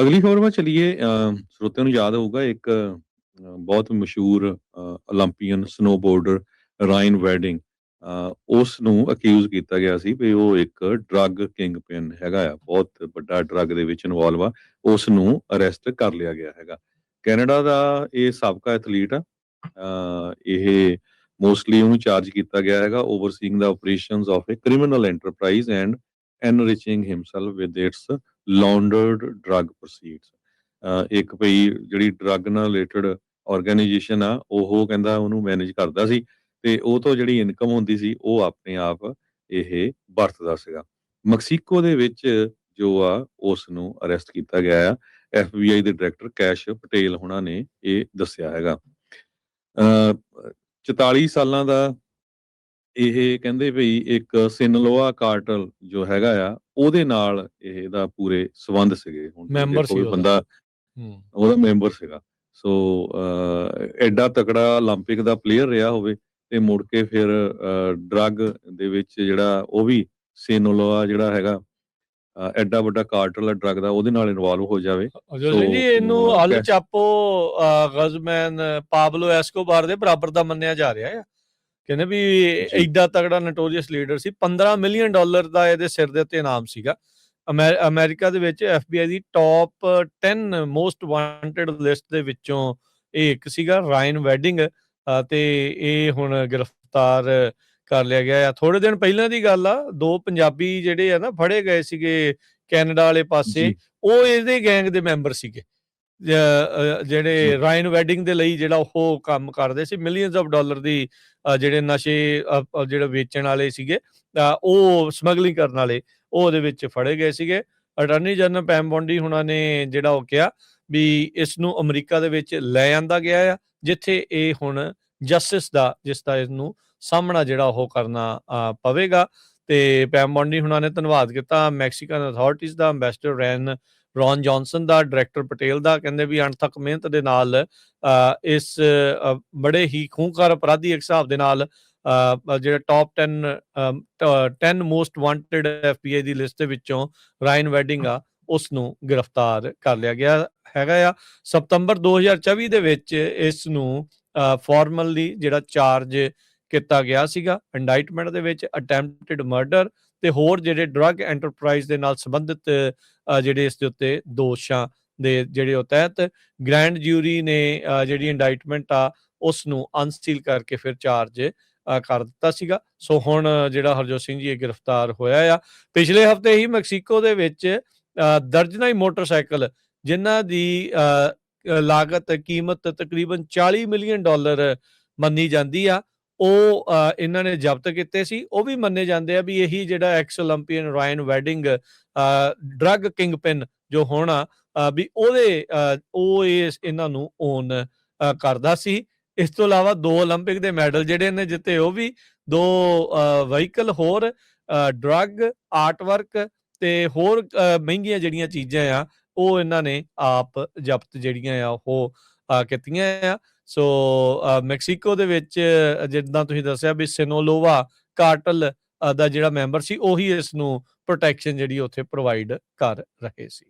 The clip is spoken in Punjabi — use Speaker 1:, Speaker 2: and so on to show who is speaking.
Speaker 1: ਅਗਲੀ ਖਬਰ ਵਾ ਚਲੀਏ ਸਰੋਤਿਆਂ ਨੂੰ ਯਾਦ ਹੋਊਗਾ, ਇੱਕ ਬਹੁਤ ਮਸ਼ਹੂਰ 올림ਪੀਅਨ ਸਨੋਬੋਰਡਰ ਰਾਇਨ ਵੈਡਿੰਗ ਉਸ ਨੂੰ ਅਕਿਊਜ਼ ਕੀਤਾ ਗਿਆ ਸੀ ਵੀ ਉਹ ਇੱਕ ਡਰੱਗ ਕਿੰਗਪਿਨ ਹੈਗਾ ਆ, ਬਹੁਤ ਵੱਡਾ ਡਰੱਗ ਦੇ ਵਿੱਚ ਇਨਵੋਲਵ ਆ, ਉਸ ਨੂੰ ਅਰੈਸਟ ਕਰ ਲਿਆ ਗਿਆ ਹੈਗਾ। ਕੈਨੇਡਾ ਦਾ ਇਹ ਸਾਬਕਾ ਐਥਲੀਟ ਆ ਇਹ ਮੋਸਟਲੀ ਉਹਨੂੰ ਚਾਰਜ ਕੀਤਾ ਗਿਆ ਹੈਗਾ overseeing the operations of a criminal enterprise and enriching himself with its laundered drug proceeds ਇੱਕ ਭਈ ਜਿਹੜੀ ਡਰੱਗ ਨਾਲ ਰਿਲੇਟਡ ਆਰਗੇਨਾਈਜੇਸ਼ਨ ਆ, ਉਹ ਕਹਿੰਦਾ ਉਹਨੂੰ ਮੈਨੇਜ ਕਰਦਾ ਸੀ ਤੇ ਉਹ ਤੋਂ ਜਿਹੜੀ ਇਨਕਮ ਹੁੰਦੀ ਸੀ, ਉਹ ਆਪਣੇ ਆਪ ਇਹ ਵਰਤਦਾ ਸੀਗਾ। ਮੈਕਸੀਕੋ ਦੇ ਵਿੱਚ ਜੋ ਆ ਉਸ ਨੂੰ ਅਰੈਸਟ ਕੀਤਾ ਗਿਆ ਆ। ਐਫਬੀਆਈ ਦੇ ਡਾਇਰੈਕਟਰ ਕੈਸ਼ ਪਟੇਲ ਹੁਣਾਂ ਨੇ ਇਹ ਦੱਸਿਆ ਹੈਗਾ। ਅ 44 ਸਾਲਾਂ ਦਾ ਇਹ ਕਹਿੰਦੇ ਭਈ ਇੱਕ ਸਿਨਲੋਆ ਕਾਰਟਲ ਜੋ ਹੈਗਾ ਆ ਉਹਦੇ ਨਾਲ ਇਹਦਾ ਪੂਰੇ ਸਬੰਧ ਸੀਗੇ ਹੁਣ ਤੁਸੀਂ
Speaker 2: ਮੈਂਬਰ
Speaker 1: ਦੇਖੋ
Speaker 2: ਸੀ
Speaker 1: ਵੀ
Speaker 2: ਉਹਦਾ।
Speaker 1: ਬੰਦਾ
Speaker 2: ਹੂੰ
Speaker 1: ਉਹਦਾ ਮੈਂਬਰ ਸੀਗਾ ਸੋ ਅਹ, ਐਡਾ ਤਕੜਾ 올림픽 ਦਾ ਪਲੇਅਰ ਰਿਹਾ ਹੋਵੇ ਤੇ ਮੁੜ ਕੇ ਫਿਰ ਡਰੱਗ ਦੇ ਵਿੱਚ ਜਿਹੜਾ ਉਹ ਵੀ ਸਿਨੋਲੋਆ ਜਿਹੜਾ ਹੈਗਾ ਅਹ, ਐਡਾ ਵੱਡਾ ਕਾਰਟਲ ਡਰੱਗ ਦਾ ਉਹਦੇ ਨਾਲ ਇਨਵੋਲਵ ਹੋ ਜਾਵੇ
Speaker 2: ਅਜੋ ਸਿੰਘ ਜੀ
Speaker 1: ਸੋ,
Speaker 2: ਇਹਨੂੰ
Speaker 1: ਅਹ,
Speaker 2: ਅਲ
Speaker 1: ਕੈ-
Speaker 2: ਚਾਪੋ ਅਹ, ਗਜ਼ਮੈਨ ਪਾਬਲੋ ਐਸਕੋਬਾਰ ਦੇ ਬਰਾਬਰ ਦਾ ਮੰਨਿਆ ਜਾ ਰਿਹਾ ਹੈ ਕਹਿੰਦੇ ਵੀ। ਐਡਾ ਤਗੜਾ ਨੋਟੋਰੀਅਸ ਲੀਡਰ ਸੀ 15 ਮਿਲੀਅਨ ਡਾਲਰ ਦਾ ਇਹਦੇ ਸਿਰ ਦੇ ਉੱਤੇ ਇਨਾਮ ਸੀਗਾ। ਅਮੈ- ਅਮਰੀਕਾ ਦੇ ਵਿੱਚ ਐਫਬੀਆਈ ਦੀ ਟੌਪ 10 ਮੋਸਟ ਵਾਂਟਡ ਲਿਸਟ ਦੇ ਵਿੱਚੋਂ ਇਹ ਇੱਕ ਸੀਗਾ ਰਾਇਨ ਵੈਡਿੰਗ ਤੇ ਇਹ ਹੁਣ ਗ੍ਰਿਫਤਾਰ ਕਰ ਲਿਆ ਗਿਆ ਆ। ਥੋੜੇ ਦਿਨ ਪਹਿਲਾਂ ਦੀ ਗੱਲ ਆ ਦੋ ਪੰਜਾਬੀ ਜਿਹੜੇ ਆ ਨਾ ਫੜੇ ਗਏ ਸੀਗੇ ਕੈਨੇਡਾ ਵਾਲੇ ਪਾਸੇ ਉਹ ਇਹਦੇ ਗੈਂਗ ਦੇ ਮੈਂਬਰ ਸੀਗੇ। ਜਿਹੜੇ। ਰਾਇਨ ਵੈਡਿੰਗ ਦੇ ਲਈ ਜਿਹੜਾ ਉਹ ਕੰਮ ਕਰਦੇ ਸੀ ਮਿਲੀਅਨਸ ਆਫ ਡਾਲਰ ਦੀ ਜਿਹੜੇ ਨਸ਼ੇ ਜਿਹੜੇ ਵੇਚਣ ਵਾਲੇ ਸੀਗੇ ਉਹ ਸਮਗਲਿੰਗ ਕਰਨ ਵਾਲੇ ਉਹ ਉਹਦੇ ਵਿੱਚ ਫੜੇ ਗਏ ਸੀਗੇ ਅਟਾਰਨੀ ਜਨਰਲ ਪੈਮ ਬੌਂਡੀ ਹੁਣਾਂ ਨੇ ਜਿਹੜਾ ਉਹ ਕਿਹਾ ਵੀ ਇਸ ਨੂੰ ਅਮਰੀਕਾ ਦੇ ਵਿੱਚ ਲੈ ਆਂਦਾ ਗਿਆ ਆ ਜਿੱਥੇ ਇਹ ਹੁਣ ਜਸਟਿਸ ਦਾ ਜਿਸ ਦਾ ਇਸ ਨੂੰ ਸਾਹਮਣਾ ਜਿਹੜਾ ਉਹ ਕਰਨਾ ਪਵੇਗਾ ਤੇ ਪੈਮ ਬੌਂਡੀ ਹੁਣਾਂ ਨੇ ਧੰਨਵਾਦ ਕੀਤਾ ਮੈਕਸੀਕਨ ਅਥਾਰਟੀਜ਼ ਦਾ ਐਮਬੈਸਡਰ ਰੈਨ ਰੌਨ ਜੌਨਸਨ ਦਾ ਡਾਇਰੈਕਟਰ ਪਟੇਲ ਦਾ ਕਹਿੰਦੇ ਵੀ ਅਣਥੱਕ ਮਿਹਨਤ ਦੇ ਨਾਲ ਇਸ ਬੜੇ ਹੀ ਖੂੰਖਾਰ ਅਪਰਾਧੀ ਇੱਕ ਹਿਸਾਬ ਦੇ ਨਾਲ ਅ, ਜਿਹੜਾ ਟੌਪ 10 ਅਮ, ਟ- 10 ਮੋਸਟ ਵਾਂਟਡ ਐਫਬੀਆਈ ਦੀ ਲਿਸਟ ਦੇ ਵਿੱਚੋਂ ਰਾਇਨ ਵੈਡਿੰਗ ਆ ਉਸ ਨੂੰ ਗ੍ਰਿਫਤਾਰ ਕਰ ਲਿਆ ਗਿਆ ਹੈਗਾ ਆ। ਸਤੰਬਰ 2024 ਦੇ ਵਿੱਚ ਇਸ ਨੂੰ ਫਾਰਮਲੀ ਜਿਹੜਾ ਚਾਰਜ ਕੀਤਾ ਗਿਆ ਸੀਗਾ ਇੰਡਾਈਟਮੈਂਟ ਦੇ ਵਿੱਚ ਅਟੈਂਪਟਡ ਮਰਡਰ ਤੇ ਹੋਰ ਜਿਹੜੇ ਡਰੱਗ ਐਂਟਰਪ੍ਰਾਈਜ਼ ਦੇ ਨਾਲ ਸੰਬੰਧਿਤ ਜਿਹੜੇ ਇਸ ਦੇ ਉੱਤੇ ਦੋਸ਼ਾਂ ਦੇ ਜਿਹੜੇ ਉਹ ਤਹਿਤ ਗ੍ਰੈਂਡ ਜਿਊਰੀ ਨੇ ਜਿਹੜੀ ਇੰਡਾਈਟਮੈਂਟ ਆ ਉਸ ਨੂੰ ਅਨਸੀਲ ਕਰਕੇ ਫਿਰ ਚਾਰਜ ਕਰ ਦਿੱਤਾ ਸੀਗਾ। ਸੋ ਹੁਣ ਜਿਹੜਾ ਹਰਜੋਤ ਸਿੰਘ ਜੀ ਇਹ ਗ੍ਰਿਫਤਾਰ ਹੋਇਆ ਆ। ਪਿਛਲੇ ਹਫ਼ਤੇ ਹੀ ਮੈਕਸੀਕੋ ਦੇ ਵਿੱਚ ਅ, ਦਰਜਨਾਂ ਹੀ ਮੋਟਰਸਾਈਕਲ ਜਿਨ੍ਹਾਂ ਦੀ ਅ, ਲਾਗਤ ਕੀਮਤ ਤਕਰੀਬਨ 40 ਮਿਲੀਅਨ ਡਾਲਰ ਮੰਨੀ ਜਾਂਦੀ ਆ। ਉਹ ਇਹਨਾਂ ਨੇ ਜ਼ਬਤ ਕੀਤੇ ਸੀ। ਉਹ ਵੀ ਮੰਨੇ ਜਾਂਦੇ ਆ ਵੀ ਇਹੀ ਜਿਹੜਾ ਐਕਸ 올림픽ਨ ਰਾਇਨ ਵੈਡਿੰਗ ਡਰੱਗ ਕਿੰਗਪਿਨ ਜੋ ਹੋਣਾ ਵੀ ਉਹਦੇ ਉਹ ਇਸ ਇਹਨਾਂ ਨੂੰ ਓਨ ਕਰਦਾ ਸੀ। ਇਸ ਤੋਂ ਇਲਾਵਾ ਦੋ 올림픽 ਦੇ ਮੈਡਲ ਜਿਹੜੇ ਨੇ ਜਿੱਤੇ, ਉਹ ਵੀ ਦੋ ਵਹੀਕਲ ਹੋਰ ਡਰੱਗ ਆਰਟ ਵਰਕ ਤੇ ਹੋਰ ਮਹਿੰਗੀਆਂ ਜਿਹੜੀਆਂ ਚੀਜ਼ਾਂ ਆ, ਉਹ ਇਹਨਾਂ ਨੇ ਆਪ ਜ਼ਬਤ ਜਿਹੜੀਆਂ ਆ, ਉਹ ਕੀਤੀਆਂ ਆ। ਸੋ ਮੈਕਸੀਕੋ ਦੇ ਵਿੱਚ ਜਿੱਦਾਂ ਤੁਸੀਂ ਦੱਸਿਆ ਵੀ ਸਿਨੋਲੋਵਾ ਕਾਰਟਲ ਦਾ ਜਿਹੜਾ ਮੈਂਬਰ ਸੀ, ਉਹੀ ਇਸ ਨੂੰ ਪ੍ਰੋਟੈਕਸ਼ਨ ਜਿਹੜੀ ਉੱਥੇ ਪ੍ਰੋਵਾਈਡ ਕਰ ਰਹੇ ਸੀ।